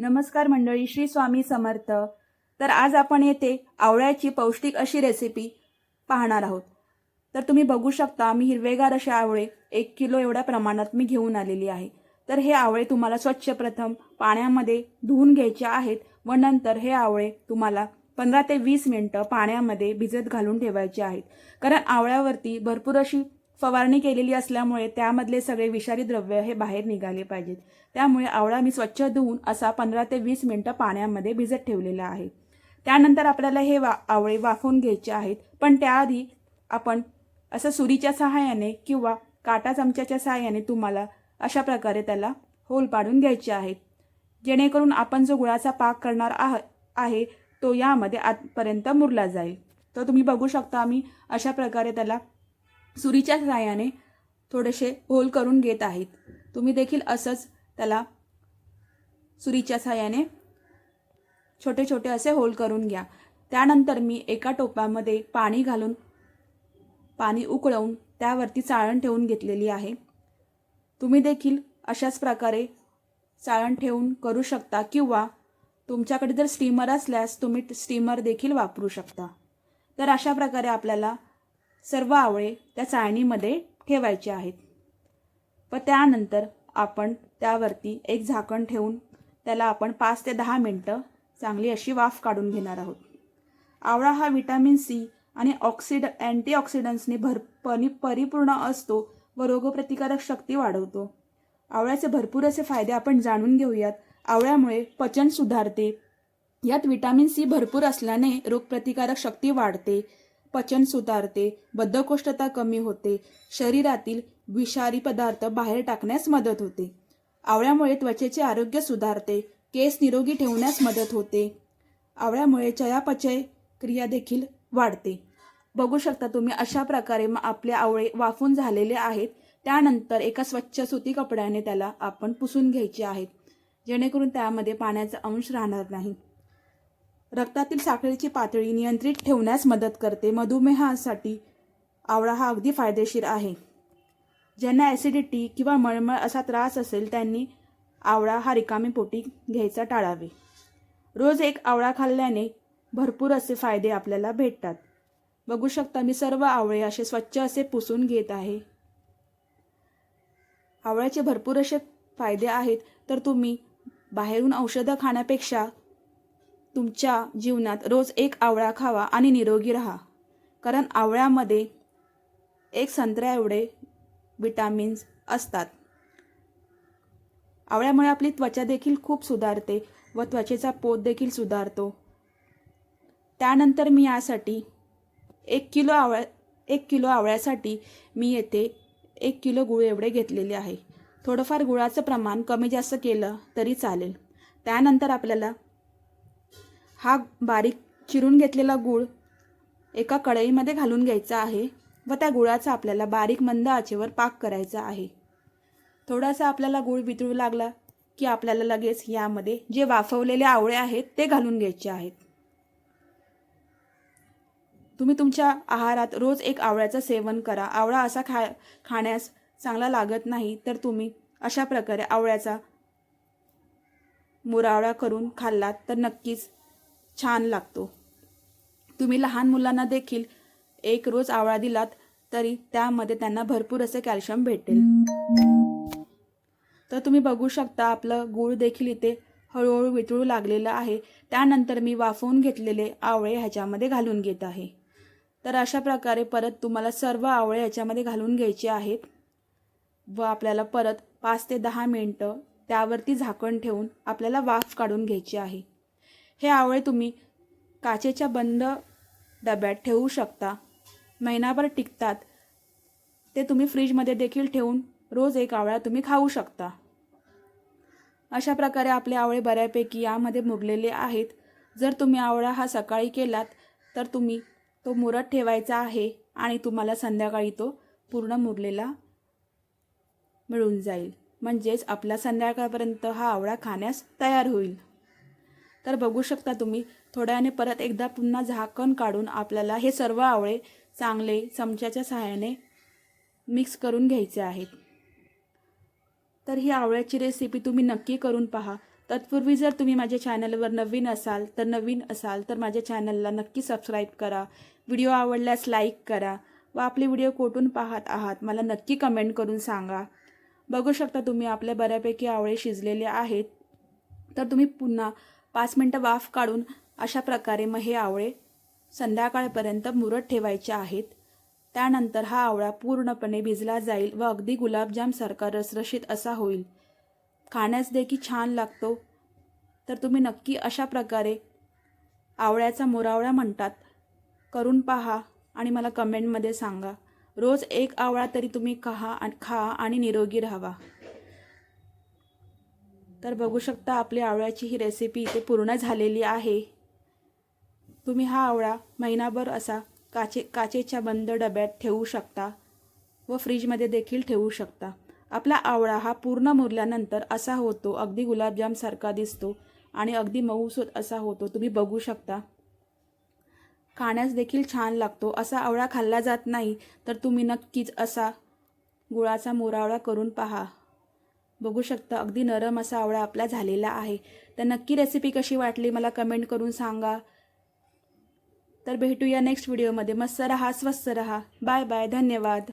नमस्कार मंडळी श्री स्वामी समर्थ. तर आज आपण येथे आवळ्याची पौष्टिक अशी रेसिपी पाहणार आहोत. तर तुम्ही बघू शकता मी हिरवेगार असे आवळे एक किलो एवढ्या प्रमाणात मी घेऊन आलेली आहे. तर हे आवळे तुम्हाला स्वच्छ प्रथम पाण्यामध्ये धुवून घ्यायचे आहेत व नंतर हे आवळे तुम्हाला पंधरा ते वीस मिनटं पाण्यामध्ये भिजत घालून ठेवायचे आहेत. कारण आवळ्यावरती भरपूर अशी फवारणी केलेली असल्यामुळे त्यामधले सगळे विषारी द्रव्य हे बाहेर निघाले पाहिजेत. त्यामुळे आवळा मी स्वच्छ धुवून असा पंधरा ते वीस मिनटं पाण्यामध्ये भिजत ठेवलेला आहे. त्यानंतर आपल्याला हे वा आवळे वाफवून घ्यायचे आहेत. पण त्याआधी आपण असं सुरीच्या सहाय्याने किंवा काटा चमच्याच्या सहाय्याने तुम्हाला अशा प्रकारे त्याला होल पाडून घ्यायचे आहेत. जेणेकरून आपण जो गुळाचा पाक करणार आह आहे तो यामध्ये आतपर्यंत मुरला जाईल. तर तुम्ही बघू शकता मी अशा प्रकारे त्याला सुरीच्या सहाय्याने थोडेसे होल करून घेत आहेत. तुम्ही देखील असंच त्याला सुरीच्या सहाय्याने छोटे छोटे असे होल करून घ्या. त्यानंतर मी एका टोपामध्ये पाणी घालून पाणी उकळवून त्यावरती चाळण ठेवून घेतलेली आहे. तुम्ही देखील अशाच प्रकारे चाळण ठेवून करू शकता किंवा तुमच्याकडे जर स्टीमर असल्यास तुम्ही स्टीमर देखील वापरू शकता. तर अशा प्रकारे आपल्याला सर्व आवळे त्या चाळणीमध्ये ठेवायचे आहेत. व त्यानंतर आपण त्यावरती एक झाकण ठेवून त्याला आपण पाच ते दहा मिनटं चांगली अशी वाफ काढून घेणार आहोत. आवळा हा विटॅमिन सी आणि ऑक्सिड अँटीऑक्सिडंट्सने भर परि परिपूर्ण असतो व रोगप्रतिकारक शक्ती वाढवतो. आवळ्याचे भरपूर असे फायदे आपण जाणून घेऊयात. आवळ्यामुळे पचन सुधारते. यात विटॅमिन सी भरपूर असल्याने रोगप्रतिकारक शक्ती वाढते. पचन सुधारते बद्धकोष्ठता कमी होते शरीरातील विषारी पदार्थ बाहेर टाकण्यास मदत होते. आवळ्यामुळे त्वचेचे आरोग्य सुधारते केस निरोगी ठेवण्यास मदत होते. आवळ्यामुळे चयापचय क्रिया देखील वाढते. बघू शकता तुम्ही अशा प्रकारे मग आपले आवळे वाफून झालेले आहेत. त्यानंतर एका स्वच्छ सुती कपड्याने त्याला आपण पुसून घ्यायचे आहेत. जेणेकरून त्यामध्ये पाण्याचा अंश राहणार नाही. रक्तातील साखरेची पातळी नियंत्रित ठेवण्यास मदत करते. मधुमेहासाठी आवळा हा अगदी फायदेशीर आहे. ज्यांना ॲसिडिटी किंवा मळमळ असा त्रास असेल त्यांनी आवळा हा रिकामी पोटी घ्यायचा टाळावे. रोज एक आवळा खाल्ल्याने भरपूर असे फायदे आपल्याला भेटतात. बघू शकता मी सर्व आवळे असे स्वच्छ असे पुसून घेत आहे. आवळ्याचे भरपूर असे फायदे आहेत. तर तुम्ही बाहेरून औषधं खाण्यापेक्षा तुमच्या जीवनात रोज एक आवळा खावा आणि निरोगी राहा. कारण आवळ्यामध्ये एक संत्र्या एवढे विटामिन्स असतात. आवळ्यामुळे आपली त्वचा देखील खूप सुधारते व त्वचेचा पोत देखील सुधारतो. त्यानंतर मी यासाठी एक किलो आवळ्या एक किलो आवळ्यासाठी मी येथे एक किलो गुळ एवढे घेतलेले आहे. थोडंफार गुळाचं प्रमाण कमी जास्त केलं तरी चालेल. त्यानंतर आपल्याला हा बारीक चिरून घेतलेला गूळ एका कढईमध्ये घालून घ्यायचा आहे व त्या गुळाचा आपल्याला बारीक मंद आचेवर पाक करायचा आहे. थोडासा आपल्याला गूळ वितळू लागला की आपल्याला लगेच यामध्ये जे वाफवलेले आवळे आहेत ते घालून घ्यायचे आहेत. तुम्ही तुमच्या आहारात रोज एक आवळ्याचं सेवन करा. आवळा असा खा खाण्यास चांगला लागत नाही तर तुम्ही अशा प्रकारे आवळ्याचा मुरावळा करून खाल्लात तर नक्कीच छान लागतो. तुम्ही लहान मुलांना देखील एक रोज आवळा दिलात तरी त्यामध्ये त्यांना भरपूर असे कॅल्शियम भेटेल. तर तुम्ही बघू शकता आपलं गूळ देखील इथे हळूहळू वितळू लागलेलं आहे. त्यानंतर मी वाफवून घेतलेले आवळे ह्याच्यामध्ये घालून घेत आहे. तर अशा प्रकारे परत तुम्हाला सर्व आवळे ह्याच्यामध्ये घालून घ्यायचे आहेत व आपल्याला परत पाच ते दहा मिनटं त्यावरती झाकण ठेवून आपल्याला वाफ काढून घ्यायची आहे. हे आवळे तुम्ही काचेच्या बंद डब्यात ठेवू शकता. महिनाभर टिकतात. ते तुम्ही फ्रीजमध्ये देखील ठेवून रोज एक आवळा तुम्ही खाऊ शकता. अशा प्रकारे आपले आवळे बऱ्यापैकी यामध्ये मुरलेले आहेत. जर तुम्ही आवळा हा सकाळी केलात तर तुम्ही तो मुरत ठेवायचा आहे आणि तुम्हाला संध्याकाळी तो पूर्ण मुरलेला मिळून जाईल. म्हणजेच आपला संध्याकाळपर्यंत हा आवळा खाण्यास तयार होईल. तर बघू शकता तुम्ही थोड्याने परत एकदा पुन्हा झाकण काढून आपल्याला हे सर्व आवळे चांगले चमच्याच्या सहाय्याने मिक्स करून घ्यायचे आहेत. तर ही आवळ्याची रेसिपी तुम्ही नक्की करून पहा. तत्पूर्वी जर तुम्ही माझ्या चॅनलवर नवीन असाल तर नवीन असाल तर माझ्या चॅनलला नक्की सबस्क्राईब करा. व्हिडिओ आवडल्यास लाईक करा व आपले व्हिडिओ कोठून पाहत आहात मला नक्की कमेंट करून सांगा. बघू शकता तुम्ही आपल्या बऱ्यापैकी आवळे शिजलेले आहेत. तर तुम्ही पुन्हा पाच मिनटं वाफ काढून अशा प्रकारे मग हे आवळे संध्याकाळपर्यंत मुरत ठेवायचे आहेत. त्यानंतर हा आवळा पूर्णपणे भिजला जाईल व अगदी गुलाबजामसारखा रसरशीत असा होईल. खाण्यास देखील छान लागतो. तर तुम्ही नक्की अशा प्रकारे आवळ्याचा मोरावळा म्हणतात. करून पहा आणि मला कमेंटमध्ये सांगा. रोज एक आवळा तरी तुम्ही खा आणि खा आणि निरोगी राहावा. तर बघू शकता आपली आवळ्याची ही रेसिपी इथे पूर्ण झालेली आहे. तुम्ही हा आवळा महिनाभर असा काचे काचेच्या बंद डब्यात ठेवू शकता व फ्रीजमध्ये देखील ठेवू शकता. आपला आवळा हा पूर्ण मुरल्यानंतर असा होतो अगदी गुलाबजामसारखा दिसतो आणि अगदी मऊसूत असा होतो. तुम्ही बघू शकता. खाण्यास देखील छान लागतो. असा आवळा खाल्ला जात नाही तर तुम्ही नक्कीच असा गुळाचा मोरावळा करून पहा. बघू शकता. अगदी नरम असा आवळा आपला झालेला आहे. तर नक्की रेसिपी कशी वाटली मला कमेंट करून सांगा. तर भेटूया नेक्स्ट व्हिडिओमध्ये मस्त रहा स्वस्त रहा. बाय बाय धन्यवाद.